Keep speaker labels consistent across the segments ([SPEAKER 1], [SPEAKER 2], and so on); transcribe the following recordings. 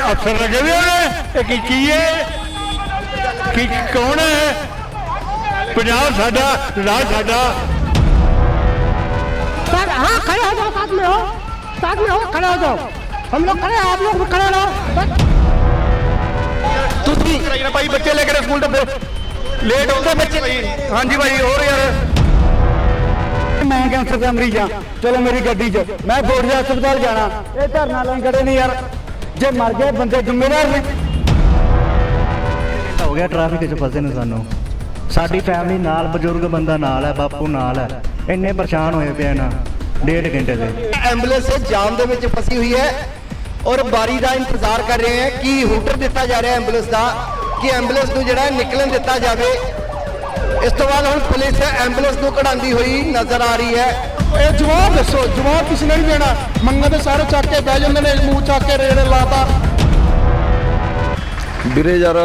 [SPEAKER 1] ਇਹ ਅਫਸਰ ਲੱਗੇ ਹੋਏ ਨੇ ਇਹ ਕੀ ਕੀ ਹੈ ਕੀ ਕੌਣ ਹੈ ਪੰਜਾਬ ਸਾਡਾ ਰਾਜ ਸਾਡਾ
[SPEAKER 2] सर हाँ खड़े हो जाओ साथ में हो साथ में हो खड़े हो जाओ हम लोग खड़े हैं आप लोग भी खड़े रहो बस
[SPEAKER 3] ਤੁਸੀਂ ਕਰਾਈ ਨਾ ਭਾਈ ਬੱਚੇ ਲੈ ਕੇ ਸਕੂਲ ਤੋਂ ਲੇਟ ਹੁੰਦੇ ਬੱਚੇ ਹਾਂਜੀ ਭਾਈ ਹੋਰ ਯਾਰ
[SPEAKER 4] ਮੈਂ ਕੈਂਸਰ ਦਾ ਮਰੀਜ਼ ਆ ਚਲੋ ਮੇਰੀ ਗੱਡੀ 'ਚ ਮੈਂ ਫੋਰਜਾ ਹਸਪਤਾਲ ਜਾਣਾ ਇਹ ਧਰਨਾ ਲਈ ਖੜੇ ਨਹੀਂ ਯਾਰ ਜੇ ਮਰ ਗਏ ਬੰਦੇ ਜ਼ਿੰਮੇਵਾਰ ਨੇ।
[SPEAKER 5] ਹੋ ਗਿਆ ਟ੍ਰੈਫਿਕ 'ਚ ਫਸੇ ਨੇ ਸਾਨੂੰ। ਸਾਡੀ ਫੈਮਿਲੀ ਨਾਲ ਬਜ਼ੁਰਗ ਬੰਦਾ ਨਾਲ ਹੈ ਬਾਪੂ ਨਾਲ ਹੈ। ਇੰਨੇ ਪਰੇਸ਼ਾਨ ਹੋਏ ਪਏ ਨਾ ਡੇਢ ਘੰਟੇ ਦੇ।
[SPEAKER 3] ਐਂਬੂਲੈਂਸ ਜਾਮ ਦੇ ਵਿੱਚ ਫਸੀ ਹੋਈ ਹੈ ਔਰ ਬਾਰੀ ਦਾ ਇੰਤਜ਼ਾਰ ਕਰ ਰਹੇ ਹੈ ਕਿ ਹੂਟਰ ਦਿੱਤਾ ਜਾ ਰਿਹਾ ਐਂਬੂਲੈਂਸ ਦਾ ਕਿ ਐਂਬੂਲੈਂਸ ਨੂੰ ਜਿਹੜਾ ਨਿਕਲਣ ਦਿੱਤਾ ਜਾਵੇ। ਇਸ ਤੋਂ ਬਾਅਦ ਹੁਣ ਪੁਲਿਸ ਐਂਬੂਲੈਂਸ ਨੂੰ ਕਢਾਉਂਦੀ ਹੋਈ ਨਜ਼ਰ ਆ ਰਹੀ ਹੈ।
[SPEAKER 6] ਇਹ ਜਵਾਬ ਦੱਸੋ ਜਵਾਬ ਕਿਸ ਨੇ ਨਹੀਂ ਦੇਣਾ। ਮੰਗਾਂ ਦੇ ਸਾਰੇ ਚੱਕ ਕੇ ਬਹਿ ਜਾਂਦੇ ਨੇ ਮੂੰਹ ਚੱਕ ਕੇ ਰੇੜੇ ਲਾਤਾ।
[SPEAKER 7] ਵੀਰੇ ਯਾਰ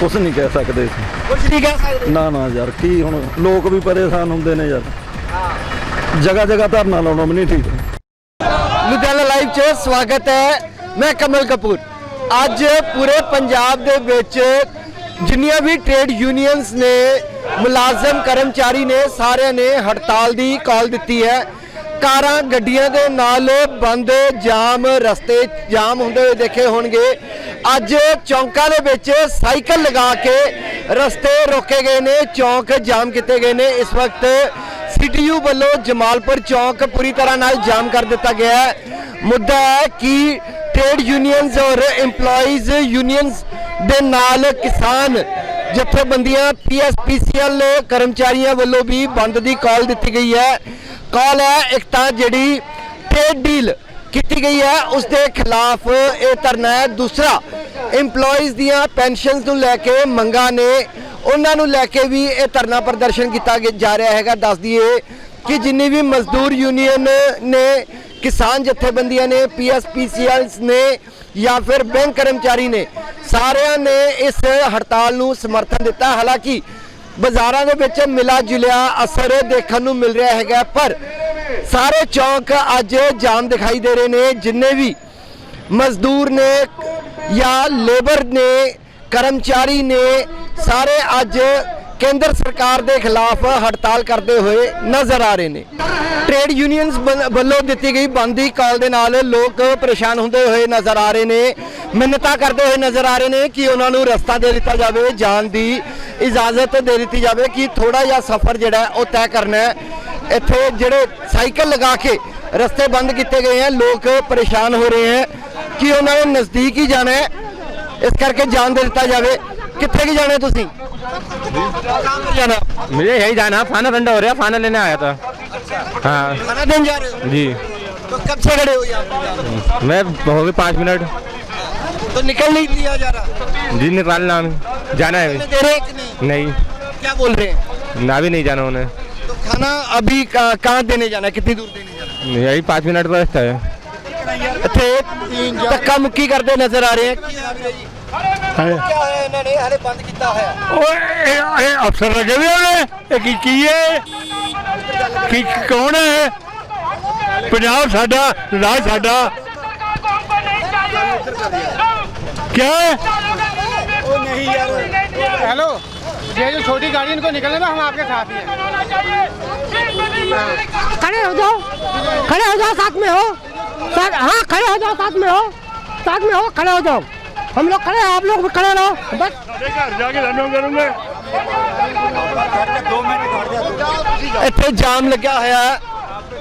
[SPEAKER 7] ਕੁਝ ਨਹੀਂ ਕਹਿ ਸਕਦੇ।
[SPEAKER 3] ਕੁਝ ਨਹੀਂ ਕਹਿ ਸਕਦੇ।
[SPEAKER 7] ਨਾ ਨਾ ਯਾਰ ਕੀ ਹੁਣ ਲੋਕ ਵੀ ਪਰੇਸ਼ਾਨ ਹੁੰਦੇ ਨੇ ਯਾਰ। ਜਗ੍ਹਾ ਜਗ੍ਹਾ ਧਰਨਾ ਲਾਉਣਾ ਵੀ ਨਹੀਂ ਠੀਕ।
[SPEAKER 3] ਲੁਧਿਆਣਾ ਲਾਈਵ 'ਚ ਸਵਾਗਤ ਹੈ ਮੈਂ ਕਮਲ ਕਪੂਰ। ਅੱਜ ਪੂਰੇ ਪੰਜਾਬ ਦੇ ਵਿੱਚ ਜਿੰਨੀਆਂ ਵੀ ਟ੍ਰੇਡ ਯੂਨੀਅਨਸ ਨੇ, ਮੁਲਾਜ਼ਮ, ਕਰਮਚਾਰੀ ਨੇ, ਸਾਰਿਆਂ ਨੇ ਹੜਤਾਲ ਦੀ ਕਾਲ ਦਿੱਤੀ ਹੈ। ਕਾਰਾਂ, ਗੱਡੀਆਂ ਦੇ ਨਾਲ ਬੰਦ, ਜਾਮ, ਰਸਤੇ ਜਾਮ ਹੁੰਦੇ ਹੋਏ ਦੇਖੇ ਹੋਣਗੇ। ਅੱਜ ਚੌਂਕਾਂ ਦੇ ਵਿੱਚ ਸਾਈਕਲ ਲਗਾ ਕੇ ਰਸਤੇ ਰੋਕੇ ਗਏ ਨੇ, ਚੌਂਕ ਜਾਮ ਕੀਤੇ ਗਏ ਨੇ। ਇਸ ਵਕਤ ਸੀਟੀਯੂ ਵੱਲੋਂ ਜਮਾਲਪੁਰ ਚੌਂਕ ਪੂਰੀ ਤਰ੍ਹਾਂ ਨਾਲ ਜਾਮ ਕਰ ਦਿੱਤਾ ਗਿਆ ਹੈ। ਮੁੱਦਾ ਹੈ ਕਿ ਟ੍ਰੇਡ ਯੂਨੀਅਨਸ ਔਰ EMPLOYEES ਯੂਨੀਅਨਸ ਦੇ ਨਾਲ ਕਿਸਾਨ ਜਥੇਬੰਦੀਆਂ ਪੀਐਸਪੀਸੀਐਲ ਕਰਮਚਾਰੀਆਂ ਵੱਲੋਂ ਵੀ ਬੰਦ ਦੀ ਕਾਲ ਦਿੱਤੀ ਗਈ ਹੈ। ਕਾਲ ਹੈ ਇੱਕ ਤਾਂ ਜਿਹੜੀ ਟ੍ਰੇਡ ਡੀਲ ਕੀਤੀ ਗਈ ਹੈ, ਉਸ ਦੇ ਖਿਲਾਫ ਇਹ ਧਰਨਾ ਹੈ। ਦੂਸਰਾ, EMPLOYEES ਦੀਆਂ ਪੈਨਸ਼ਨਸ ਨੂੰ ਲੈ ਕੇ ਮੰਗਾਂ ਨੇ, ਉਹਨਾਂ ਨੂੰ ਲੈ ਕੇ ਵੀ ਇਹ ਧਰਨਾ ਪ੍ਰਦਰਸ਼ਨ ਕੀਤਾ ਜਾ ਰਿਹਾ ਹੈਗਾ। ਦੱਸ ਦਈਏ ਕਿ ਜਿੰਨੀ ਵੀ ਮਜ਼ਦੂਰ ਯੂਨੀਅਨ ਨੇ ਕਿਸਾਨ ਜਥੇਬੰਦੀਆਂ ਨੇ ਪੀਐਸਪੀਸੀਐਲਸ ਨੇ ਜਾਂ ਫਿਰ ਬੈਂਕ ਕਰਮਚਾਰੀ ਨੇ, ਸਾਰਿਆਂ ਨੇ ਇਸ ਹੜਤਾਲ ਨੂੰ ਸਮਰਥਨ ਦਿੱਤਾ। ਹਾਲਾਂਕਿ ਬਾਜ਼ਾਰਾਂ ਦੇ ਵਿੱਚ ਮਿਲਾ ਜੁਲਿਆ ਅਸਰ ਦੇਖਣ ਨੂੰ ਮਿਲ ਰਿਹਾ ਹੈਗਾ, ਪਰ ਸਾਰੇ ਚੌਂਕ ਅੱਜ ਜਾਮ ਦਿਖਾਈ ਦੇ ਰਹੇ ਨੇ। ਜਿੰਨੇ ਵੀ ਮਜ਼ਦੂਰ ਨੇ ਜਾਂ ਲੇਬਰ ਨੇ, ਕਰਮਚਾਰੀ ਨੇ, ਸਾਰੇ ਅੱਜ ਕੇਂਦਰ ਸਰਕਾਰ ਦੇ ਖਿਲਾਫ ਹੜਤਾਲ ਕਰਦੇ ਹੋਏ ਨਜ਼ਰ ਆ ਰਹੇ ਨੇ। ਟ੍ਰੇਡ ਯੂਨੀਅਨਸ ਵੱਲ- ਵੱਲੋਂ ਦਿੱਤੀ ਗਈ ਬੰਦ ਕਾਲ ਦੇ ਨਾਲ ਲੋਕ ਪਰੇਸ਼ਾਨ ਹੁੰਦੇ ਹੋਏ ਨਜ਼ਰ ਆ ਰਹੇ ਨੇ। ਮਿੰਨਤਾਂ ਕਰਦੇ ਹੋਏ ਨਜ਼ਰ ਆ ਰਹੇ ਨੇ ਕਿ ਉਹਨਾਂ ਨੂੰ ਰਸਤਾ ਦੇ ਦਿੱਤਾ ਜਾਵੇ, ਜਾਣ ਦੀ ਇਜਾਜ਼ਤ ਦੇ ਦਿੱਤੀ ਜਾਵੇ ਕਿ ਥੋੜਾ ਜਿਹਾ ਸਫ਼ਰ ਜਿਹੜਾ ਉਹ ਤੈਅ ਕਰਨਾ ਹੈ। ਇੱਥੇ ਜਿਹੜੇ ਸਾਈਕਲ ਲਗਾ ਕੇ ਰਸਤੇ ਬੰਦ ਕੀਤੇ ਗਏ ਹਨ ਲੋਕ ਪਰੇਸ਼ਾਨ ਹੋ ਰਹੇ ਹਨ ਕਿ ਉਹਨਾਂ ਨੂੰ ਨਜ਼ਦੀਕ ਹੀ ਜਾਣਾ ਹੈ? ਇਸ ਕਰਕੇ ਜਾਣ ਦੇ ਦਿੱਤਾ ਜਾਵੇ। ਕਿੱਥੇ ਕੀ ਜਾਣਾ ਤੁਸੀਂ? ਜਾਣਾ
[SPEAKER 8] मुझे यही जाना खाना ठंडा हो रहा है खाना लेने आया था हाँ
[SPEAKER 3] खाना देने जा रहे हो
[SPEAKER 8] जी
[SPEAKER 3] तो कब से खड़े हो यहाँ पे जा रहे हो?
[SPEAKER 8] मैं हो गए पाँच मिनट
[SPEAKER 3] तो निकल नहीं दिया जा रहा
[SPEAKER 8] जी निकालना जाना है
[SPEAKER 3] दे रहे हैं कि नहीं
[SPEAKER 8] नहीं
[SPEAKER 3] क्या बोल रहे हैं
[SPEAKER 8] ना भी नहीं जाना उन्हें
[SPEAKER 3] तो खाना अभी कहाँ कहाँ देने जाना है कितनी दूर देने जाना
[SPEAKER 8] यही पाँच मिनट का रास्ता है
[SPEAKER 3] है ਇੱਥੇ ਧੱਕਾ ਮੁੱਕੀ ਕਰਦੇ ਨਜ਼ਰ ਆ ਰਹੇ ਹੈ ਕੀ ਹਾਲ ਹੈ ਜੀ ਕੀ ਹੋਇਆ ਇਹਨਾਂ ਨੇ ਹਾਲੇ ਬੰਦ ਕੀਤਾ ਹੋਇਆ
[SPEAKER 1] ਓਏ ਇਹ ਇਹ ਅਫਸਰ ਲੱਗੇ ਹੋਏ ਨੇ ਇਹ ਕੀ ਕੀ ਹੈ ਕੀ ਕੌਣ ਹੈ ਪੰਜਾਬ ਸਾਡਾ ਰਾਜ ਸਾਡਾ क्या है
[SPEAKER 6] हेलो ये जो छोटी गाड़ी इनको निकलने दो हम आपके साथ ही हैं
[SPEAKER 2] खड़े हो जाओ खड़े हो जाओ साथ में हो सर हाँ खड़े हो जाओ साथ में हो साथ में हो खड़े हो जाओ हम लोग खड़े हैं आप लोग भी खड़े रहो बस
[SPEAKER 1] घर जाके लड़ना करूंगा
[SPEAKER 3] ਇੱਥੇ ਜਾਮ ਲੱਗਿਆ ਹੋਇਆ ਹੈ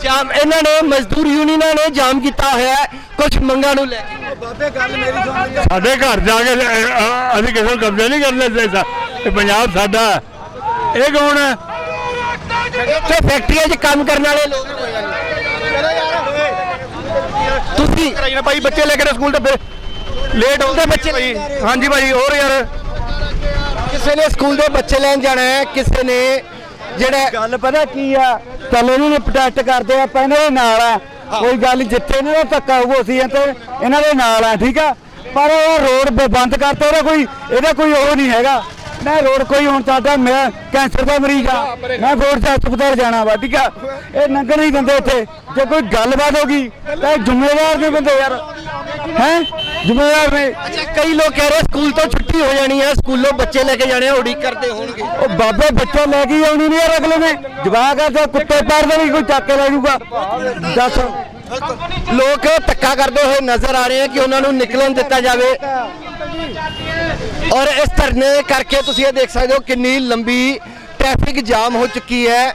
[SPEAKER 3] ਜਾਮ ਇਹਨਾਂ ਨੇ ਮਜ਼ਦੂਰ ਯੂਨੀਅਨਾਂ ਨੇ ਜਾਮ ਕੀਤਾ ਹੋਇਆ ਹੈ ਕੁਝ ਮੰਗਾਂ ਨੂੰ ਲੈ ਕੇ
[SPEAKER 1] ਸਾਡੇ ਘਰ ਜਾ ਕੇ ਲੈ- ਅ- ਅਸੀਂ ਕਿਸੇ ਨੂੰ ਕਬਜ਼ਾ ਨਹੀਂ ਕਰਨਾ ਚਾਹੀਦਾ ਇਹ ਪੰਜਾਬ ਸਾਡਾ ਹੈ। ਇਹ ਕੌਣ ਹੈ
[SPEAKER 3] ਇੱਥੇ ਫੈਕਟਰੀਆਂ 'ਚ ਕੰਮ ਕਰਨ ਵਾਲੇ ਲੋਕ ਤੁਸੀਂ
[SPEAKER 6] ਕਰਾਈ ਨਾ ਭਾਈ ਬੱਚੇ ਲੈ ਕੇ ਸਕੂਲ ਤੋਂ
[SPEAKER 3] ਲੇਟ ਹੁੰਦੇ ਬੱਚੇ ਭਾਈ
[SPEAKER 6] ਹਾਂਜੀ ਭਾਈ ਹੋਰ ਯਾਰ।
[SPEAKER 3] ਕਿਸੇ ਨੇ ਸਕੂਲ ਦੇ ਬੱਚੇ ਲੈਣ ਜਾਣਾ ਹੈ ਕਿਸੇ ਨੇ ਜਿਹੜਾ
[SPEAKER 4] ਗੱਲ ਪਤਾ ਕੀ ਆ? ਚੱਲ ਇਹਨਾਂ ਨੇ ਪ੍ਰੋਟੈਸਟ ਕਰਦੇ ਆ ਆਪਾਂ ਇਹਨਾਂ ਦੇ ਨਾਲ ਆ। ਕੋਈ ਗੱਲ ਜਿੱਥੇ ਇਹਨਾਂ ਦਾ ਧੱਕਾ ਹੋਊ ਅਸੀਂ ਤੇ ਇਹਨਾਂ ਦੇ ਨਾਲ ਆ ਠੀਕ ਆ? ਪਰ ਉਹ ਰੋਡ ਬੰਦ ਕਰਤਾ ਉਹਦਾ ਕੋਈ ਇਹਦਾ ਕੋਈ ਉਹ ਨਹੀਂ ਹੈਗਾ। ਨਾ ਰੋਡ ਕੋਈ ਹੁਣ ਸਾਡਾ ਮੈਂ ਕੈਂਸਰ ਦਾ ਮਰੀਜ਼ ਆ। ਮੈਂ ਫੋਰਟ ਹਸਪਤਾਲ ਜਾਣਾ ਵਾ ਠੀਕ ਆ? ਇਹ ਨੰਗਣ ਨਹੀਂ ਦਿੰਦੇ ਇੱਥੇ। ਜੇ ਕੋਈ ਗੱਲਬਾਤ ਹੋ ਗਈ ਤਾਂ ਇਹ ਜ਼ਿੰਮੇਵਾਰ ਨੇ ਬੰਦੇ ਯਾਰ। ਹੈ? ਜ਼ਿੰਮੇਵਾਰ ਨੇ
[SPEAKER 3] ਅੱਛਾ ਕਈ ਲੋਕ ਕਹਿ ਰਹੇ ਸਕੂਲ ਤੋਂ ਛੁੱਟੀ ਹੋ ਜਾਣੀ ਹੈ ਸਕੂਲੋਂ ਬੱਚੇ ਲੈ ਕੇ ਜਾਣੇ ਆ ਉਡੀਕ ਕਰਦੇ ਹੋਣਗੇ।
[SPEAKER 4] ਉਹ ਬਾਬੇ ਬੱਚੇ ਲੈ ਕੇ ਆਉਣੀ ਨਹੀਂ ਯਾਰ ਅਗਲੇ ਨੇ। ਜਵਾਕ ਆ ਤੇ ਕੁੱਤੇ ਪਾੜਦੇ ਵੀ ਕੋਈ ਚੱਕ ਕੇ ਲੈ ਜਾਊਗਾ। ਦੱਸ।
[SPEAKER 3] ਲੋਕ ਧੱਕਾ ਕਰਦੇ ਹੋਏ ਨਜ਼ਰ ਆ ਰਹੇ ਆ ਕਿ ਉਹਨਾਂ ਨੂੰ ਨਿਕਲਣ ਦਿੱਤਾ ਜਾਵੇ। ਔਰ ਇਸ ਧਰਨੇ ਕਰਕੇ ਤੁਸੀਂ ਇਹ ਦੇਖ ਸਕਦੇ ਹੋ ਕਿੰਨੀ ਲੰਬੀ ਟ੍ਰੈਫਿਕ ਜਾਮ ਹੋ ਚੁੱਕੀ ਹੈ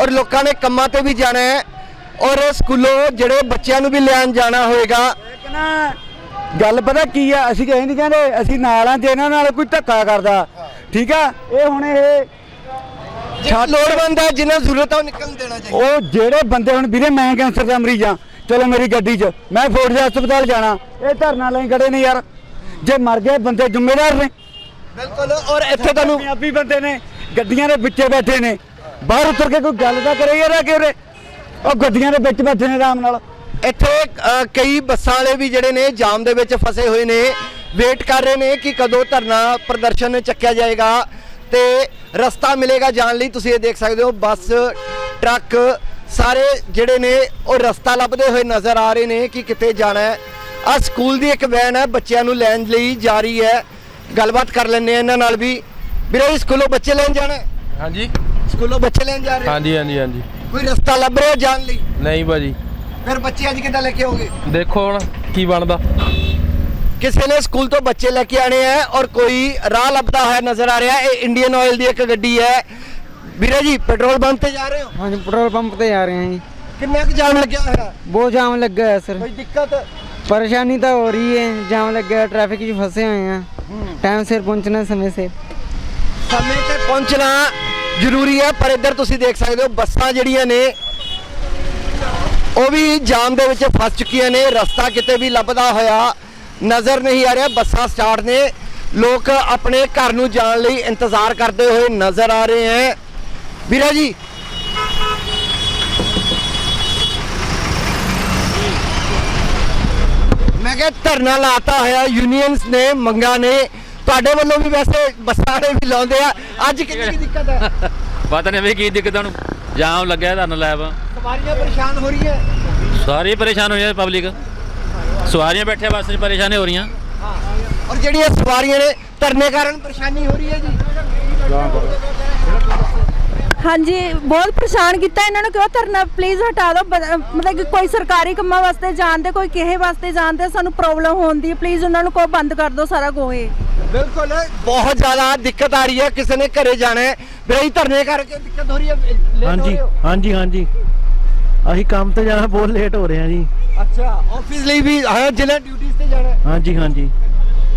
[SPEAKER 3] ਔਰ ਲੋਕਾਂ ਨੇ ਕੰਮਾਂ ਤੇ ਵੀ ਜਾਣਾ ਹੈ ਔਰ ਸਕੂਲੋਂ ਜਿਹੜੇ ਬੱਚਿਆਂ ਨੂੰ ਵੀ ਲੈਣ ਜਾਣਾ ਹੋਏਗਾ।
[SPEAKER 4] ਗੱਲ ਪਤਾ ਕੀ ਆ? ਅਸੀਂ ਕਹੇ ਨਹੀਂ ਕਹਿੰਦੇ ਅਸੀਂ ਨਾਲ ਆ ਜੇ ਇਹਨਾਂ ਨਾਲ ਕੋਈ ਧੱਕਾ ਕਰਦਾ ਠੀਕ ਆ? ਇਹ ਹੁਣ ਇਹ
[SPEAKER 3] ਜਿਹੜਾ ਲੋੜਵੰਦ ਹੈ ਜਿਨ੍ਹਾਂ ਨੂੰ ਜ਼ਰੂਰਤ ਹੈ ਉਹ ਨਿਕਲਣ ਦੇਣਾ ਚਾਹੀਦਾ।
[SPEAKER 4] ਉਹ ਜਿਹੜੇ ਬੰਦੇ ਹੁਣ ਵੀਰੇ ਮੈਂ ਕੈਂਸਰ ਦਾ ਮਰੀਜ਼ ਆ ਚਲੋ ਮੇਰੀ ਗੱਡੀ 'ਚ। ਮੈਂ ਫੋਰਟ ਹਸਪਤਾਲ ਜਾਣਾ। ਇਹ ਧਰਨਾ ਲਈ ਖੜੇ ਨੇ ਯਾਰ। ਜੇ ਮਰ ਗਏ ਬੰਦੇ ਜ਼ਿੰਮੇਵਾਰ ਨੇ।
[SPEAKER 3] ਬਿਲਕੁਲ ਔਰ ਇੱਥੇ ਤੁਹਾਨੂੰ
[SPEAKER 4] ਪੰਜਾਬੀ ਬੰਦੇ ਨੇ ਗੱਡੀਆਂ ਦੇ ਵਿੱਚੇ ਬੈਠੇ ਨੇ। ਬਾਹਰ ਉਤਰ ਕੇ ਕੋਈ ਗੱਲ ਤਾਂ ਕਰੇ ਯਾਰ ਆ ਕਿ ਉਰੇ। ਉਹ ਗੱਡੀਆਂ ਦੇ ਵਿੱਚ ਬੈਠੇ ਨੇ ਆਰਾਮ ਨਾਲ।
[SPEAKER 3] ਇੱਥੇ ਕਈ ਬੱਸਾਂ ਵਾਲੇ ਵੀ ਜਿਹੜੇ ਨੇ ਜਾਮ ਦੇ ਵਿੱਚ ਫਸੇ ਹੋਏ ਨੇ। ਵੇਟ ਕਰ ਰਹੇ ਨੇ ਕਿ ਕਦੋਂ ਧਰਨਾ ਪ੍ਰਦਰਸ਼ਨ ਚੱਕਿਆ ਜਾਏਗਾ ਤੇ ਰਸਤਾ ਮਿਲੇਗਾ ਜਾਣ ਲਈ। ਤੁਸੀਂ ਇਹ ਦੇਖ ਸਕਦੇ ਹੋ ਬੱਸ ਟਰੱਕ ਸਾਰੇ ਜਿਹੜੇ ਨੇ ਉਹ ਰਸਤਾ ਲੱਭਦੇ ਹੋਏ ਨਜ਼ਰ ਆ ਰਹੇ ਨੇ ਕਿ ਕਿੱਥੇ ਜਾਣਾ ਹੈ। ਆ ਸਕੂਲ ਦੀ ਇੱਕ ਵੈਨ ਹੈ ਬੱਚਿਆਂ ਨੂੰ ਲੈਣ ਲਈ ਜਾ ਰਹੀ ਹੈ। ਗੱਲਬਾਤ ਕਰ ਲੈਂਦੇ ਆ ਇਹਨਾਂ ਨਾਲ ਵੀ। ਵੀਰੇ ਸਕੂਲੋਂ ਬੱਚੇ ਲੈਣ ਜਾਣਾ ਹੈ?
[SPEAKER 8] ਹਾਂਜੀ।
[SPEAKER 3] ਸਕੂਲੋਂ ਬੱਚੇ ਲੈਣ ਜਾ ਰਹੇ?
[SPEAKER 8] ਹਾਂਜੀ ਹਾਂਜੀ ਹਾਂਜੀ।
[SPEAKER 3] ਕੋਈ ਰਸਤਾ ਲੱਭ ਰਿਹਾ ਜਾਣ ਲਈ?
[SPEAKER 8] ਨਹੀਂ ਭਾਜੀ।
[SPEAKER 3] ਫਿਰ ਬੱਚੇ ਅੱਜ ਕਿੱਦਾਂ ਲੈ ਕੇ ਆਓਗੇ?
[SPEAKER 8] ਦੇਖੋ ਹੁਣ ਕੀ ਬਣਦਾ।
[SPEAKER 3] ਕਿਸੇ ਨੇ ਸਕੂਲ ਤੋਂ ਬੱਚੇ ਲੈ ਕੇ ਆਣੇ ਹੈ ਔਰ ਕੋਈ ਰਾਹ ਲੱਭਦਾ ਹੋਇਆ ਨਜ਼ਰ ਆ ਰਿਹਾ ਇਹ ਇੰਡੀਅਨ ਆਇਲ ਦੀ ਇੱਕ ਗੱਡੀ ਹੈ। ਵੀਰੇ ਜੀ ਪੈਟਰੋਲ ਪੰਪ ਤੇ ਜਾ ਰਹੇ ਹੋ?
[SPEAKER 9] ਹਾਂਜੀ ਪੈਟਰੋਲ ਪੰਪ ਤੇ ਜਾ ਰਹੇ ਹਾਂ ਜੀ।
[SPEAKER 3] ਕਿੰਨਾ ਕੁ ਜਾਮ ਲੱਗਿਆ ਹੋਇਆ?
[SPEAKER 9] ਬਹੁਤ ਜਾਮ ਲੱਗਾ ਹੈ ਸਰ।
[SPEAKER 3] ਕੋਈ ਦਿੱਕਤ?
[SPEAKER 9] ਪਰੇਸ਼ਾਨੀ ਤਾਂ ਹੋ ਰਹੀ ਹੈ ਜਾਮ ਲੱਗਾ ਹੈ ਟ੍ਰੈਫਿਕ 'ਚ ਫਸੇ ਹੋਏ ਹਾਂ। ਟਾਈਮ ਸਿਰ ਪਹੁੰਚਣਾ ਸਮੇਂ ਸਿਰ।
[SPEAKER 3] ਸਮੇਂ ਤੇ ਪਹੁੰਚਣਾ ਜ਼ਰੂਰੀ ਹੈ ਪਰ ਇੱਧਰ ਤੁਸੀਂ ਦੇਖ ਸਕਦੇ ਹੋ ਬੱਸਾਂ ਜਿਹੜੀਆਂ ਨੇ ਉਹ ਵੀ ਜਾਮ ਦੇ ਵਿੱਚ ਫਸ ਚੁੱਕੀਆਂ ਨੇ, ਰਸਤਾ ਕਿਤੇ ਵੀ ਲੱਭਦਾ ਹੋਇਆ ਨਜ਼ਰ ਨਹੀਂ ਆ ਰਿਹਾ, ਬੱਸਾਂ ਸਟਾਰਟ ਨੇ। ਲੋਕ ਆਪਣੇ ਘਰ ਨੂੰ ਜਾਣ ਲਈ ਇੰਤਜ਼ਾਰ ਕਰਦੇ ਹੋਏ ਨਜ਼ਰ ਆ ਰਹੇ ਹੈ। ਵੀਰਾ ਜੀ। ਮੈਂ ਕਿਹਾ ਧਰਨਾ ਲਾਤਾ ਹੋਇਆ ਯੂਨੀਅਨਸ ਨੇ, ਮੰਗਾ ਨੇ। ਤੁਹਾਡੇ ਵੱਲੋਂ ਵੀ ਵੈਸੇ ਬੱਸਾਂ ਵਾਲੇ ਵੀ ਲਾਉਂਦੇ ਆ। ਅੱਜ ਕਿੰਨੀ ਦਿੱਕਤ ਹੈ?
[SPEAKER 10] ਪਤਾ ਨਹੀਂ ਵੀ ਕੀ ਦਿੱਕਤ ਨੂੰ ਜਾਮ ਲੱਗਿਆ ਧਰਨਾ ਲਾਇਆ ਵਾ।
[SPEAKER 3] ਸਵਾਰੀਆਂ ਪਰੇਸ਼ਾਨ ਹੋ ਰਹੀਆਂ?
[SPEAKER 10] ਸਾਰੇ ਪਰੇਸ਼ਾਨ ਹੋਈ ਹੈ ਪਬਲਿਕ ਸਵਾਰੀਆਂ ਬੈਠੇ ਬੱਸ 'ਚ ਪਰੇਸ਼ਾਨ ਹੋ ਰਹੀਆਂ।
[SPEAKER 3] ਔਰ ਜਿਹੜੀਆਂ ਸਵਾਰੀਆਂ ਨੇ ਧਰਨੇ ਕਾਰਨ ਪਰੇਸ਼ਾਨੀ ਹੋ ਰਹੀ ਹੈ ਜੀ?
[SPEAKER 11] ਹਾਂਜੀ ਬਹੁਤ ਪਰੇਸ਼ਾਨ ਕੀਤਾ ਇਹਨਾਂ ਨੂੰ ਕਿਉਂ ਧਰਨਾ ਪਲੀਜ਼ ਹਟਾ ਦਿਓ ਬ- ਮਤਲਬ ਕਿ ਕੋਈ ਸਰਕਾਰੀ ਕੰਮਾਂ ਵਾਸਤੇ ਜਾਣਦੇ ਕੋਈ ਕਿਸੇ ਵਾਸਤੇ ਜਾਣਦੇ ਸਾਨੂੰ ਪ੍ਰੋਬਲਮ ਹੁੰਦੀ ਹੈ ਪਲੀਜ਼ ਉਹਨਾਂ ਨੂੰ ਕੋ ਬੰਦ ਕਰ ਦਿਓ ਸਾਰਾ ਗੋਹੇ।
[SPEAKER 3] ਬਿਲਕੁਲ ਬਹੁਤ ਜ਼ਿਆਦਾ ਦਿੱਕਤ ਆ ਰਹੀ ਹੈ ਕਿਸੇ ਨੇ ਘਰੇ ਜਾਣਾ ਹੈ। ਬਈ ਧਰਨੇ ਕਰਕੇ ਦਿੱਕਤ ਹੋ ਰਹੀ ਹੈ late ਹੋ
[SPEAKER 5] ਹਾਂਜੀ
[SPEAKER 3] ਰਹੇ ਹੋ?
[SPEAKER 5] ਹਾਂਜੀ ਹਾਂਜੀ। ਅਸੀਂ ਕੰਮ ਤੇ ਜਾਣਾ ਬਹੁਤ ਲੇਟ ਹੋ ਰਹੇ ਹਾਂ ਜੀ।
[SPEAKER 3] ਅੱਛਾ ਆਫਿਸ ਲਈ ਵੀ ਹਾਂ ਜਿਨ੍ਹਾਂ ਡਿਊਟੀਆਂ ਤੇ ਜਾਣਾ ਹੈ?
[SPEAKER 5] ਹਾਂਜੀ ਹਾਂਜੀ।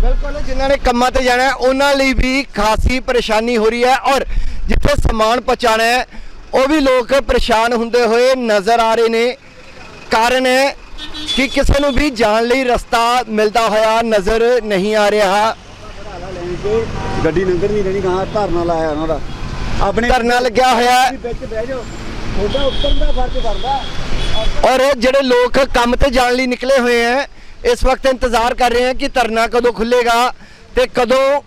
[SPEAKER 3] ਬਿਲਕੁਲ ਜਿਨ੍ਹਾਂ ਨੇ ਕੰਮਾਂ ਤੇ ਜਾਣਾ ਹੈ ਉਹਨਾਂ ਲਈ ਵੀ ਖਾਸੀ ਪਰੇਸ਼ਾਨੀ ਹੋ ਰਹੀ ਹੈ ਔਰ ਜਿੱਥੇ ਸਮਾਨ ਪਹੁੰਚਾਣਾ ਹੈ ਉਹ ਵੀ ਲੋਕ ਪਰੇਸ਼ਾਨ ਹੁੰਦੇ ਹੋਏ ਨਜ਼ਰ ਆ ਰਹੇ ਨੇ। ਕਾਰਨ ਹੈ ਕਿ ਕਿਸੇ ਨੂੰ ਵੀ ਜਾਣ ਲਈ ਰਸਤਾ ਮਿਲਦਾ ਹੋਇਆ ਨਜ਼ਰ ਨਹੀਂ ਆ ਰਿਹਾ।
[SPEAKER 4] ਗੱਡੀ ਲੰਘਰ ਨਹੀਂ ਦੇਣੀ ਗਾਂ ਧਰਨਾ ਲਾਇਆ ਉਹਨਾਂ ਦਾ। ਆਪਣੇ
[SPEAKER 3] ਧਰਨਾ ਲੱਗਿਆ ਹੋਇਆ ਹੈ।
[SPEAKER 4] ਵਿੱਚ ਬਹਿ ਜਾਓ। ਤੁਹਾਡਾ ਉੱਤਰ ਦਾ ਫਰਜ਼ ਬਣਦਾ
[SPEAKER 3] ਔਰ ਜਿਹੜੇ ਲੋਕ ਕੰਮ ਤੇ ਜਾਣ ਲਈ ਨਿਕਲੇ ਹੋਏ ਹੈ ਇਸ ਵਕਤ ਇੰਤਜ਼ਾਰ ਕਰ ਰਹੇ ਹੈ ਕਿ ਧਰਨਾ ਕਦੋਂ ਖੁੱਲੇਗਾ ਤੇ ਕਦੋਂ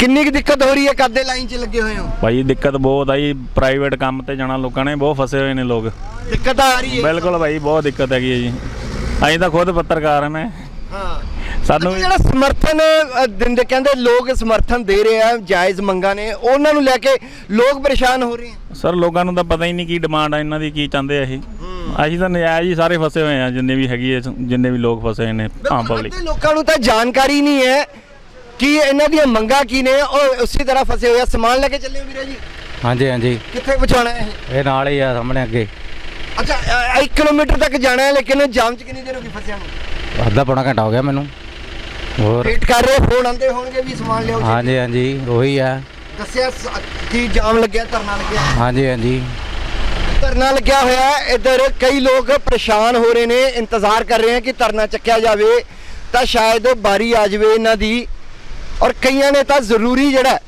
[SPEAKER 3] ਕਿੰਨੀ ਕੁ ਦਿੱਕਤ ਹੋ ਰਹੀ ਹੈ ਕਦੇ ਲਾਈਨ 'ਚ ਲੱਗੇ ਹੋਏ ਹੋ?
[SPEAKER 10] ਭਾਈ ਦਿੱਕਤ ਬਹੁਤ ਆਈ ਪ੍ਰਾਈਵੇਟ ਕੰਮ ਤੇ ਜਾਣਾ ਲੋਕਾਂ ਨੇ ਬਹੁਤ ਫਸੇ ਹੋਏ ਨੇ ਲੋਕ।
[SPEAKER 3] ਦਿੱਕਤ ਆ ਰਹੀ ਹੈ
[SPEAKER 10] ਬਿਲਕੁਲ ਭਾਈ ਬਹੁਤ ਦਿੱਕਤ ਹੈਗੀ ਹੈ ਜੀ। ਅਸੀਂ ਤਾਂ ਖੁਦ ਪੱਤਰਕਾਰ ਨੇ
[SPEAKER 3] ਹਾਂ।
[SPEAKER 10] ਸਾਨੂੰ
[SPEAKER 3] ਜਿਹੜਾ ਸਮਰਥਨ ਅ, ਦਿੰਦੇ ਕਹਿੰਦੇ ਲੋਕ ਸਮਰਥਨ ਦੇ ਰਹੇ ਆ ਜਾਇਜ਼ ਮੰਗਾਂ ਨੇ ਉਹਨਾਂ ਨੂੰ ਲੈ ਕੇ ਲੋਕ ਪਰੇਸ਼ਾਨ ਹੋ ਰਹੇ ਆ।
[SPEAKER 10] ਸਰ ਲੋਕਾਂ ਨੂੰ ਤਾਂ ਪਤਾ ਹੀ ਨਹੀਂ ਕੀ ਡਿਮਾਂਡ ਆ ਇਹਨਾਂ ਦੀ ਕੀ ਚਾਹੁੰਦੇ ਆ ਇਹ। ਅਸੀਂ ਤਾਂ ਨਜਾਇਜ਼ ਹੀ ਸਾਰੇ ਫਸੇ ਹੋਏ ਆ ਜਿੰਨੇ ਵੀ ਹੈਗੀ ਜਿੰਨੇ ਵੀ ਲੋਕ ਫਸੇ ਹੋਏ ਨੇ ਆਮ ਪਬਲਿਕ
[SPEAKER 3] ਅੱਧੇ ਲੋਕਾਂ ਨੂੰ ਤਾਂ ਜਾਣਕਾਰੀ ਨਹੀਂ ਹੈ ਕਿ ਇਹਨਾਂ ਦੀਆਂ ਮੰਗਾਂ ਕੀ ਨੇ ਉਹ ਉਸੇ ਤਰ੍ਹਾਂ ਫਸੇ ਹੋਏ ਆ। ਸਮਾਨ ਲੈ ਕੇ ਚੱਲੇ ਹੋ ਵੀਰੇ ਜੀ?
[SPEAKER 9] ਹਾਂਜੀ ਹਾਂਜੀ।
[SPEAKER 3] ਕਿੱਥੇ ਪਹੁੰਚਾਉਣਾ ਹੈ ਇਹ?
[SPEAKER 9] ਇਹ ਨਾਲ ਹੀ ਆ ਸਾਹਮਣੇ ਅੱਗੇ।
[SPEAKER 3] ਅੱਛਾ 1 ਕਿਲੋਮੀਟਰ ਤੱਕ ਜਾਣਾ ਹੈ ਲੇਕਿਨ ਜਾਮ 'ਚ ਕਿੰਨੀ ਦੇਰ ਹੋ ਗਈ ਫਸਿਆ ਨੂੰ?
[SPEAKER 9] ਅੱਧਾ ਪੌਣਾ ਘੰਟਾ ਹੋ ਗਿਆ ਮੈਨੂੰ। ਹੋਰ।
[SPEAKER 3] ਵੇਟ ਕਰ ਰਹੇ ਫੋਨ ਆਉਂਦੇ ਹੋਣਗੇ ਵੀ ਸਮਾਨ ਲਿਆਓ ਜੀ।
[SPEAKER 9] ਹਾਂਜੀ ਹਾਂਜੀ ਉਹੀ ਆ।
[SPEAKER 3] ਦੱਸਿਆ ਸ- ਕਿ ਜਾਮ ਲੱਗਿਆ ਧਰਨਾ ਲੱਗਿਆ?
[SPEAKER 9] ਹਾਂਜੀ ਹਾਂਜੀ।
[SPEAKER 3] ਧਰਨਾ ਲੱਗਿਆ ਹੋਇਆ ਹੈ ਇੱਧਰ ਕਈ ਲੋਕ ਪਰੇਸ਼ਾਨ ਹੋ ਰਹੇ ਨੇ ਇੰਤਜ਼ਾਰ ਕਰ ਰਹੇ ਹਨ ਕਿ ਧਰਨਾ ਚੱਕਿਆ ਜਾਵੇ ਤਾਂ ਸ਼ਾਇਦ ਬਾਰੀ ਆ ਜਾਵੇ ਇਹਨਾਂ ਦੀ। ਔਰ ਕਈਆਂ ਨੇ ਤਾਂ ਜ਼ਰੂਰੀ ਜਿਹੜਾ ਹੈ,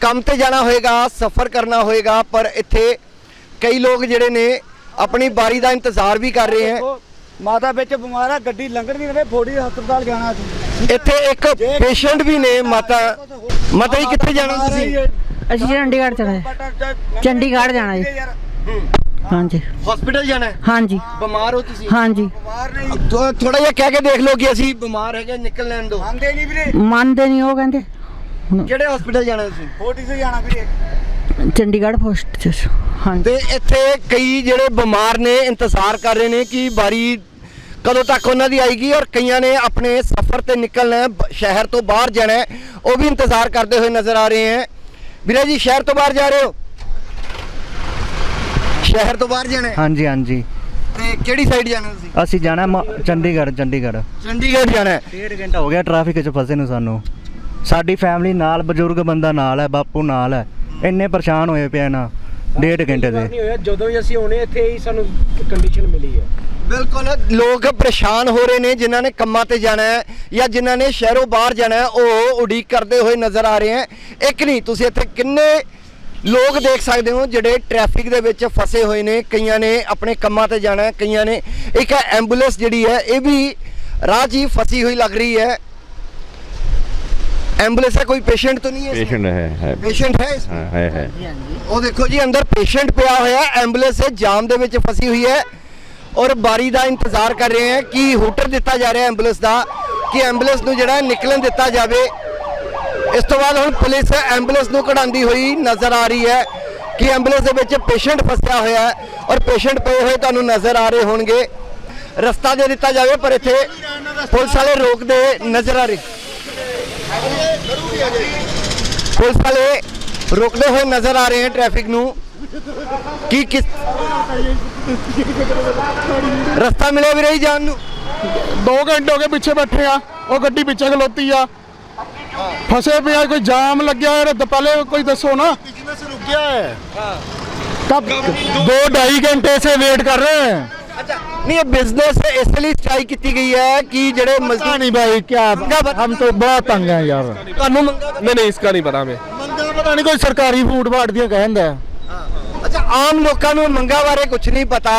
[SPEAKER 3] ਕੰਮ ਤੇ ਜਾਣਾ ਹੋਏਗਾ ਸਫ਼ਰ ਕਰਨਾ ਹੋਏਗਾ ਪਰ ਇੱਥੇ ਕਈ ਲੋਕ ਜਿਹੜੇ ਨੇ ਆਪਣੀ ਬਾਰੀ ਦਾ ਇੰਤਜ਼ਾਰ ਵੀ ਕਰ ਰਹੇ
[SPEAKER 4] ਉਹ ਮਾਤਾ ਵਿੱਚ ਬਿਮਾਰ ਆ ਗੱਡੀ ਲੰਘਣ ਨਹੀਂ ਦੇਵੇ ਫੋੜੀ ਹਸਪਤਾਲ ਜਾਣਾ ਅਸੀਂ
[SPEAKER 3] ਇੱਥੇ ਇੱਕ ਪੇਸ਼ੈਂਟ ਵੀ ਨੇ ਮਾਤਾ। ਮਾਤਾ ਜੀ ਕਿੱਥੇ ਜਾਣਾ ਤੁਸੀਂ?
[SPEAKER 11] ਅਸੀਂ ਚੰਡੀਗੜ੍ਹ ਜਾਣਾ ਹੈ ਚੰਡੀਗੜ੍ਹ ਜਾਣਾ ਜੀ।
[SPEAKER 9] ਹਾਂਜੀ।
[SPEAKER 3] ਹਸਪੀਟਲ ਜਾਣਾ ਹੈ?
[SPEAKER 9] ਹਾਂਜੀ।
[SPEAKER 3] ਬਿਮਾਰ ਹੋ ਤੁਸੀਂ?
[SPEAKER 9] ਹਾਂਜੀ।
[SPEAKER 3] ਥੋੜਾ ਜਿਹਾ ਕਹਿ ਕੇ ਦੇਖ ਲਓ ਕਿ ਅਸੀਂ ਬਿਮਾਰ ਹੈਗੇ ਨਿਕਲ ਲੈਣ ਦੋ
[SPEAKER 9] ਮੰਨਦੇ ਨਹੀਂ ਉਹ ਕਹਿੰਦੇ।
[SPEAKER 3] ਕਿਹੜੇ ਹਸਪੀਟਲ ਜਾਣਾ ਤੁਸੀਂ?
[SPEAKER 9] ਚੰਡੀਗੜ੍ਹ ਪੋਸਟ ਚ। ਹਾਂਜੀ।
[SPEAKER 3] ਤੇ ਇੱਥੇ ਕਈ ਜਿਹੜੇ ਬਿਮਾਰ ਨੇ ਇੰਤਜ਼ਾਰ ਕਰ ਰਹੇ ਨੇ ਕਿ ਬਾਰੀ ਕਦੋਂ ਤੱਕ ਉਹਨਾਂ ਦੀ ਆਏਗੀ ਔਰ ਕਈਆਂ ਨੇ ਆਪਣੇ ਸਫ਼ਰ ਤੇ ਨਿਕਲਣਾ ਸ਼ਹਿਰ ਤੋਂ ਬਾਹਰ ਜਾਣਾ ਹੈ, ਉਹ ਵੀ ਇੰਤਜ਼ਾਰ ਕਰਦੇ ਹੋਏ ਨਜ਼ਰ ਆ ਰਹੇ ਹੈ। ਵੀਰੇ ਜੀ ਸ਼ਹਿਰ ਤੋਂ ਬਾਹਰ ਜਾ ਰਹੇ ਹੋ? ਸ਼ਹਿਰ ਤੋਂ ਬਾਹਰ ਜਾਣਾ ਹੈ?
[SPEAKER 5] ਹਾਂਜੀ ਹਾਂਜੀ।
[SPEAKER 3] ਤੇ ਕਿਹੜੀ ਸਾਈਡ ਜਾਣਾ ਤੁਸੀਂ?
[SPEAKER 5] ਅਸੀਂ ਜਾਣਾ ਮ- ਚੰਡੀਗੜ੍ਹ ਚੰਡੀਗੜ੍ਹ।
[SPEAKER 3] ਚੰਡੀਗੜ੍ਹ ਜਾਣਾ ਹੈ?
[SPEAKER 5] ਡੇਢ ਘੰਟਾ ਹੋ ਗਿਆ ਟ੍ਰੈਫਿਕ 'ਚ ਫਸੇ ਨੂੰ ਸਾਨੂੰ। ਸਾਡੀ ਫੈਮਿਲੀ ਨਾਲ ਬਜ਼ੁਰਗ ਬੰਦਾ ਨਾਲ ਹੈ ਬਾਪੂ ਨਾਲ ਹੈ। ਇੰਨੇ ਪਰੇਸ਼ਾਨ ਹੋਏ ਪਏ ਨਾ ਡੇਢ ਘੰਟੇ ਦੇ।
[SPEAKER 4] ਹੋਇਆ ਜਦੋਂ ਹੀ ਅਸੀਂ ਆਉਣੇ ਇੱਥੇ ਹੀ ਸਾਨੂੰ ਕੰਡੀਸ਼ਨ ਮਿਲੀ ਹੈ।
[SPEAKER 3] ਬਿਲਕੁਲ ਲੋਕ ਪਰੇਸ਼ਾਨ ਹੋ ਰਹੇ ਨੇ ਜਿਨ੍ਹਾਂ ਨੇ ਕੰਮਾਂ ਤੇ ਜਾਣਾ ਹੈ ਜਾਂ ਜਿਨ੍ਹਾਂ ਨੇ ਸ਼ਹਿਰੋਂ ਬਾਹਰ ਜਾਣਾ ਹੈ ਉਹ ਉਡੀਕ ਕਰਦੇ ਹੋਏ ਨਜ਼ਰ ਆ ਰਹੇ ਹੈ। ਇੱਕ ਨਹੀਂ ਤੁਸੀਂ ਇੱਥੇ ਕਿੰਨੇ ਲੋਕ ਦੇਖ ਸਕਦੇ ਹੋ ਜਿਹੜੇ ਟ੍ਰੈਫਿਕ ਦੇ ਵਿੱਚ ਫਸੇ ਹੋਏ ਨੇ ਕਈਆਂ ਨੇ ਆਪਣੇ ਕੰਮਾਂ ਤੇ ਜਾਣਾ ਹੈ ਕਈਆਂ ਨੇ ਇੱਕ ਐਂਬੂਲੈਂਸ ਜਿਹੜੀ ਹੈ ਇਹ ਵੀ ਰਾਹ 'ਚ ਹੀ ਫਸੀ ਹੋਈ ਲੱਗ ਰਹੀ ਹੈ। ਐਂਬੂਲੈਂਸ ਹੈ ਕੋਈ ਪੇਸ਼ੈਂਟ ਤਾਂ ਨਹੀਂ ਹੈ
[SPEAKER 12] ਪੇਸ਼ੈਂਟ ਹੈ ਹੈ।
[SPEAKER 3] ਪੇਸ਼ੈਂਟ ਹੈ
[SPEAKER 12] ਹਾਂ ਹੈ ਹੈ।
[SPEAKER 3] ਉਹ ਦੇਖੋ ਜੀ ਅੰਦਰ ਪੇਸ਼ੈਂਟ ਪਿਆ ਹੋਇਆ ਐਂਬੂਲੈਂਸ ਜਾਮ ਦੇ ਵਿੱਚ ਫਸੀ ਹੋਈ ਹੈ। ਔਰ ਬਾਰੀ ਦਾ ਇੰਤਜ਼ਾਰ ਕਰ ਰਹੇ ਹੈ ਕਿ ਹੂਟਰ ਦਿੱਤਾ ਜਾ ਰਿਹਾ ਐਂਬੂਲੈਂਸ ਦਾ, ਕਿ ਐਂਬੂਲੈਂਸ ਨੂੰ ਜਿਹੜਾ ਨਿਕਲਣ ਦਿੱਤਾ ਜਾਵੇ। ਇਸ ਤੋਂ ਬਾਅਦ ਹੁਣ ਪੁਲਿਸ ਐਂਬੂਲੈਂਸ ਨੂੰ ਕਢਾਉਂਦੀ ਹੋਈ ਨਜ਼ਰ ਆ ਰਹੀ ਹੈ ਕਿ ਐਂਬੂਲੈਂਸ ਦੇ ਵਿੱਚ ਪੇਸ਼ੈਂਟ ਫਸਿਆ ਹੋਇਆ ਹੈ ਔਰ ਪੇਸ਼ੈਂਟ ਪਏ ਹੋਏ ਤੁਹਾਨੂੰ ਨਜ਼ਰ ਆ ਰਹੇ ਹੋਣਗੇ। ਰਸਤਾ ਦੇ ਦਿੱਤਾ ਜਾਵੇ, ਪਰ ਇੱਥੇ ਪੁਲਿਸ ਵਾਲੇ ਰੋਕਦੇ ਨਜ਼ਰ ਆ ਰਹੇ। ਪੁਲਿਸ ਵਾਲੇ ਰੋਕਦੇ ਹੋਏ ਨਜ਼ਰ ਆ ਰਹੇ ਹਨ ਟ੍ਰੈਫਿਕ ਨੂੰ। ਕਿ ਕਿਸ ਰਸਤਾ ਮਿਲਿਆ ਵੀ ਰਹੀ ਜਾਣ ਨੂੰ
[SPEAKER 6] 2 ਘੰਟੇ ਹੋ ਗਏ ਪਿੱਛੇ ਬੈਠੇ ਆ ਉਹ ਗੱਡੀ ਪਿੱਛੇ ਖਲੋਤੀ ਆ ਫਸੇ ਪਿਆ ਕੋਈ ਜਾਮ ਲੱਗਿਆ ਹੋਇਆ ਤਾਂ ਪਹਿਲੇ ਕੋਈ ਦੱਸੋ ਨਾ
[SPEAKER 3] ਬਿਜ਼ਨਸ ਰੁਕਿਆ ਹੈ
[SPEAKER 6] कब दो ढाई घंटे से वेट कर रहे हैं
[SPEAKER 3] ਅੱਛਾ ਨਹੀਂ ਇਹ ਬਿਜ਼ਨਸ ਇਸ ਲਈ ਸਟ੍ਰਾਈਕ ਕੀਤੀ ਗਈ ਹੈ ਕਿ ਜਿਹੜੇ
[SPEAKER 6] पता
[SPEAKER 3] ਮਜ਼ਦੂਰ
[SPEAKER 6] नहीं भाई क्या हम तो बहुत तंग हैं यार
[SPEAKER 3] ਤੁਹਾਨੂੰ ਮੰਗਾ
[SPEAKER 4] ਨਹੀਂ ਨਹੀਂ ਇਸਕਾ ਨਹੀਂ ਪਤਾ ਹਮੇ
[SPEAKER 6] मंगा पता नहीं कोई सरकारी फूड फाट दिया कहता है
[SPEAKER 3] ਅੱਛਾ ਆਮ ਲੋਕਾਂ ਨੂੰ ਮੰਗਾ ਬਾਰੇ ਕੁਝ ਨਹੀਂ ਪਤਾ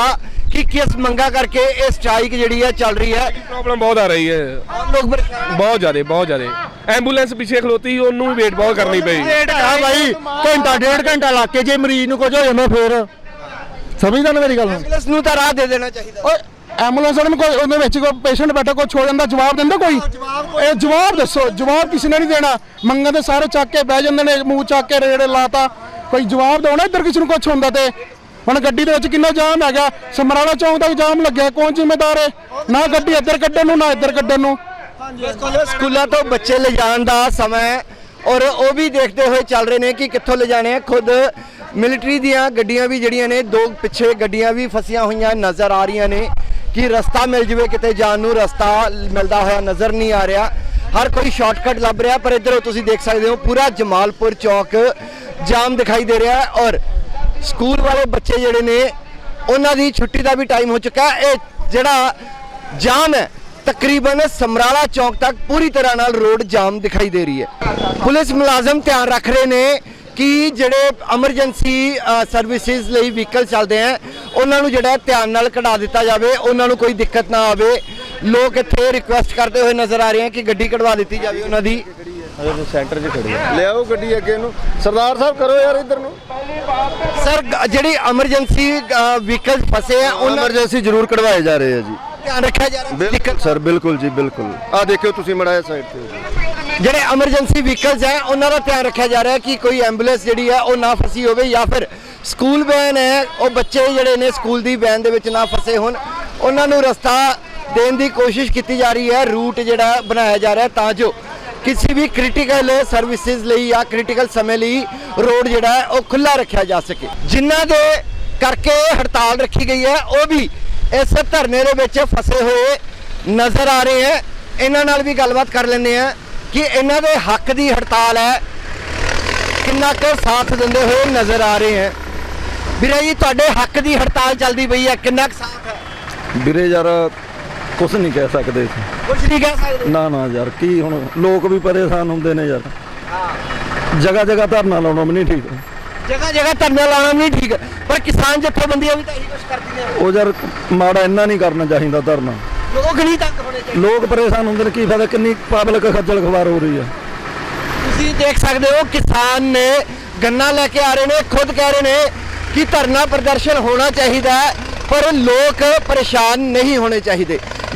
[SPEAKER 3] ਕਿ ਕਿਸ ਮੰਗਾ ਕਰਕੇ ਇਹ ਸਟ੍ਰਾਈਕ ਜਿਹੜੀ ਹੈ ਚੱਲ ਰਹੀ ਹੈ।
[SPEAKER 4] ਪ੍ਰੋਬਲਮ ਬਹੁਤ ਆ ਰਹੀ ਹੈ।
[SPEAKER 3] ਲੋਕ
[SPEAKER 4] ਬਹੁਤ ਜ਼ਿਆਦਾ ਬਹੁਤ ਜ਼ਿਆਦਾ। ਐਂਬੂਲੈਂਸ ਪਿੱਛੇ ਖਲੋਤੀ ਸੀ ਉਹਨੂੰ ਵੇਟ ਬਹੁਤ ਕਰਨੀ ਪਈ।
[SPEAKER 6] ਆ ਭਾਈ ਘੰਟਾ ਡੇਢ ਘੰਟਾ ਲਾ ਕੇ ਜੇ ਮਰੀਜ਼ ਨੂੰ ਕੁਝ ਹੋ ਜਾਂਦਾ ਫੇਰ। ਸਮਝਦਾ ਨਾ ਮੇਰੀ ਗੱਲ ਨੂੰ?
[SPEAKER 3] ਐਂਬੂਲੈਂਸ ਨੂੰ ਤਾਂ ਰਾਹ ਦੇ ਦੇਣਾ ਚਾਹੀਦਾ।
[SPEAKER 6] ਓਏ ਐਂਬੂਲੈਂਸ ਨੂੰ ਕੋਈ ਉਹਦੇ ਵਿੱਚ ਕੋਈ ਪੇਸ਼ੈਂਟ ਬੈਠਾ ਕੋਈ ਛੋੜ ਜਾਂਦਾ ਜਵਾਬ ਦਿੰਦਾ ਕੋਈ? ਇਹ ਜਵਾਬ ਦੱਸੋ ਜਵਾਬ ਕਿਸੇ ਨੇ ਨਹੀਂ ਦੇਣਾ। ਮੰਗਾਂ ਦੇ ਸਾਰੇ ਚੱਕ ਕੇ ਬਹਿ ਜਾਂਦੇ ਨੇ ਮੂੰਹ ਚੱਕ ਕੇ ਰੇੜੇ ਲਾਤਾ। ਕੋਈ ਜਵਾਬ ਦਿਓ ਨਾ ਇੱਧਰ ਕਿਸੇ ਨੂੰ ਕੁਝ ਹੁੰਦਾ ਤੇ? ਹੁਣ ਗੱਡੀ ਦੇ ਵਿੱਚ ਕਿੰਨਾ ਜਾਮ ਹੈਗਾ? ਸਮਰਾਲਾ ਚੌਂਕ ਤੱਕ ਜਾਮ ਲੱਗਿਆ, ਕੌਣ ਜ਼ਿੰਮੇਦਾਰ ਹੈ? ਨਾ ਗੱਡੀ ਇੱਧਰ ਕੱਢਣ ਨੂੰ, ਨਾ ਇੱਧਰ ਕੱਢਣ ਨੂੰ।
[SPEAKER 3] ਸਕੂਲਾਂ ਤੋਂ ਬੱਚੇ ਲਿਜਾਣ ਦਾ ਸਮਾਂ ਔਰ ਉਹ ਵੀ ਦੇਖਦੇ ਹੋਏ ਚੱਲ ਰਹੇ ਨੇ ਕਿ ਕਿੱਥੋਂ ਲਿਜਾਣੇ ਆ। ਖੁਦ ਮਿਲਟਰੀ ਦੀਆਂ ਗੱਡੀਆਂ ਵੀ ਜਿਹੜੀਆਂ ਨੇ, ਦੋ ਪਿੱਛੇ ਗੱਡੀਆਂ ਵੀ ਫਸੀਆਂ ਹੋਈਆਂ ਨਜ਼ਰ ਆ ਰਹੀਆਂ ਨੇ ਕਿ ਰਸਤਾ ਮਿਲ ਜਵੇ ਕਿਤੇ, ਜਾਣ ਨੂੰ ਰਸਤਾ ਮਿਲਦਾ ਹੋਇਆ ਨਜ਼ਰ ਨਹੀਂ ਆ ਰਿਹਾ। ਹਰ ਕੋਈ ਸ਼ਾਰਟਕਟ ਲੱਭ ਰਿਹਾ, ਪਰ ਇੱਧਰੋਂ ਤੁਸੀਂ ਦੇਖ ਸਕਦੇ ਹੋ, ਪੂਰਾ ਜਮਾਲਪੁਰ ਚੌਕ ਜਾਮ ਦਿਖਾਈ ਦੇ ਰਿਹਾ ਹੈ ਔਰ ਸਕੂਲ ਵਾਲੇ ਬੱਚੇ ਜਿਹੜੇ ਨੇ, ਉਹਨਾਂ ਦੀ ਛੁੱਟੀ ਦਾ ਵੀ ਟਾਈਮ ਹੋ ਚੁੱਕਾ ਹੈ। ਇਹ ਜਿਹੜਾ ਜਾਮ ਹੈ, ਤਕਰੀਬਨ ਸਮਰਾਲਾ ਚੌਕ ਤੱਕ ਪੂਰੀ ਤਰ੍ਹਾਂ ਨਾਲ ਰੋਡ ਜਾਮ ਦਿਖਾਈ ਦੇ ਰਹੀ ਹੈ। ਪੁਲਿਸ ਮੁਲਾਜ਼ਮ ਧਿਆਨ ਰੱਖ ਰਹੇ ਨੇ ਕਿ ਜਿਹੜੇ ਐਮਰਜੈਂਸੀ ਸਰਵਿਸਿਜ਼ ਲਈ ਵਹੀਕਲ ਚੱਲਦੇ ਆ ਉਹਨਾਂ ਨੂੰ ਜਿਹੜਾ ਧਿਆਨ ਨਾਲ ਕਢਾ ਦਿੱਤਾ ਜਾਵੇ, ਉਹਨਾਂ ਨੂੰ ਕੋਈ ਦਿੱਕਤ ਨਾ ਆਵੇ। ਲੋਕ ਇੱਥੇ ਰਿਕੁਐਸਟ ਕਰਦੇ ਹੋਏ ਨਜ਼ਰ ਆ ਰਹੇ ਹੈ ਕਿ ਗੱਡੀ ਕਢਵਾ ਦਿੱਤੀ ਜਾਵੇ ਉਹਨਾਂ ਦੀ।
[SPEAKER 7] ਸੈਂਟਰ 'ਚ ਖੜੀ ਲਿਆਓ ਗੱਡੀ ਅੱਗੇ ਨੂੰ। ਸਰਦਾਰ ਸਾਹਿਬ ਕਰੋ ਯਾਰ ਇੱਧਰ ਨੂੰ।
[SPEAKER 3] ਸਰ ਗ- ਜਿਹੜੀ ਐਮਰਜੈਂਸੀ ਵਹੀਕਲ ਫਸੇ ਆ ਉਹਨਾਂ
[SPEAKER 7] ਐਮਰਜੈਂਸੀ ਜ਼ਰੂਰ ਕਢਵਾਏ ਜਾ ਰਹੇ ਆ ਜੀ।
[SPEAKER 3] ਧਿਆਨ ਰੱਖਿਆ ਜਾ ਰਿਹਾ ਹੈ
[SPEAKER 7] ਬਿਲਕੁਲ ਸਰ ਬਿਲਕੁਲ ਜੀ ਬਿਲਕੁਲ। ਆ ਦੇਖਿਓ ਤੁਸੀਂ ਮੜਾਇਆ ਸਾਈਡ ਤੇ
[SPEAKER 3] ਜਿਹੜੇ ਐਮਰਜੈਂਸੀ ਵਹੀਕਲਸ ਹੈ ਉਹਨਾਂ ਦਾ ਧਿਆਨ ਰੱਖਿਆ ਜਾ ਰਿਹਾ ਹੈ ਕਿ ਕੋਈ ਐਂਬੂਲੈਂਸ ਜਿਹੜੀ ਹੈ ਉਹ ਨਾ ਫਸੀ ਹੋਵੇ ਜਾਂ ਫਿਰ ਸਕੂਲ ਵੈਨ ਹੈ ਉਹ ਬੱਚੇ ਜਿਹੜੇ ਨੇ ਸਕੂਲ ਦੀ ਵੈਨ ਦੇ ਵਿੱਚ ਨਾ ਫਸੇ ਹੋਣ। ਉਹਨਾਂ ਨੂੰ ਰਸਤਾ ਦੇਣ ਦੀ ਕੋਸ਼ਿਸ਼ ਕੀਤੀ ਜਾ ਰਹੀ ਹੈ, ਰੂਟ ਜਿਹੜਾ ਬਣਾਇਆ ਜਾ ਰਿਹਾ ਤਾਂ ਜੋ ਕਿਸੇ ਵੀ ਕ੍ਰਿਟੀਕਲ ਸਰਵਿਸਿਜ਼ ਲਈ ਜਾਂ ਕ੍ਰਿਟੀਕਲ ਸਮੇਂ ਲਈ ਰੋਡ ਜਿਹੜਾ ਉਹ ਖੁੱਲਾ ਰੱਖਿਆ ਜਾ ਸਕੇ। ਜਿਨ੍ਹਾਂ ਦੇ ਕਰਕੇ ਹੜਤਾਲ ਰੱਖੀ ਗਈ ਹੈ, ਉਹ ਵੀ ਇਸ ਧਰਨੇ ਦੇ ਵਿੱਚ ਫਸੇ ਹੋਏ ਨਜ਼ਰ ਆ ਰਹੇ ਹੈ। ਇਹਨਾਂ ਨਾਲ ਵੀ ਗੱਲਬਾਤ ਕਰ ਲੈਂਦੇ ਆ ਕਿ ਇਹਨਾਂ ਦੇ ਹੱਕ ਦੀ ਹੜਤਾਲ ਹੈ। ਕਿੰਨਾ ਕੁ ਸਾਥ ਦਿੰਦੇ ਹੋਏ ਨਜ਼ਰ ਆ ਰਹੇ ਹੈ। ਵੀਰੇ ਜੀ, ਤੁਹਾਡੇ ਹੱਕ ਦੀ ਹੜਤਾਲ ਚੱਲਦੀ ਪਈ ਹੈ, ਕਿੰਨਾ ਕੁ ਸਾਥ ਹੈ?
[SPEAKER 7] ਵੀਰੇ ਯਾਰ ਕੁਝ ਨਹੀਂ ਕਹਿ ਸਕਦੇ
[SPEAKER 3] ਕੁਝ ਨਹੀਂ ਕਹਿ ਸਕਦੇ?
[SPEAKER 7] ਨਾ ਨਾ ਯਾਰ ਕੀ ਹੁਣ ਲੋਕ ਵੀ ਪਰੇਸ਼ਾਨ ਹੁੰਦੇ ਨੇ ਯਾਰ। ਜਗ੍ਹਾ ਜਗ੍ਹਾ ਧਰਨਾ ਲਾਉਣਾ ਵੀ ਨਹੀਂ ਠੀਕ।
[SPEAKER 3] ਜਗ੍ਹਾ ਜਗ੍ਹਾ ਧਰਨਾ ਲਾਉਣਾ ਵੀ ਨਹੀਂ ਠੀਕ ਪਰ ਕਿਸਾਨ ਜਥੇਬੰਦੀਆਂ ਵੀ ਤਾਂ ਇਹੀ ਕੁਝ ਕਰਦੀਆਂ
[SPEAKER 7] ਉਹ ਯਾਰ ਮਾੜਾ ਇੰਨਾ ਨਹੀਂ ਕਰਨਾ ਚਾਹੀਦਾ ਧਰਨਾ।
[SPEAKER 3] ਲੋਕ ਨਹੀਂ ਤੰਗ ਹੋਣੇ ਚਾਹੀਦੇ।
[SPEAKER 7] ਲੋਕ ਪਰੇਸ਼ਾਨ ਹੁੰਦੇ ਨੇ ਕੀ ਫਾਇਦਾ ਕਿੰਨੀ ਪਬਲਿਕ ਖੱਜਲ ਖਵਾਰ ਹੋ ਰਹੀ ਹੈ।
[SPEAKER 3] ਤੁਸੀਂ ਦੇਖ ਸਕਦੇ ਹੋ ਕਿਸਾਨ ਨੇ ਗੰਨਾ ਲੈ ਕੇ ਆ ਰਹੇ ਨੇ ਖੁਦ ਕਹਿ ਰਹੇ ਨੇ ਕਿ ਧਰਨਾ ਪ੍ਰਦਰਸ਼ਨ ਹੋਣਾ ਚਾਹੀਦਾ ਹੈ ਪਰ ਲੋਕ ਪਰੇਸ਼ਾਨ ਨਹੀਂ ਹੋਣੇ ਚਾਹੀਦੇ।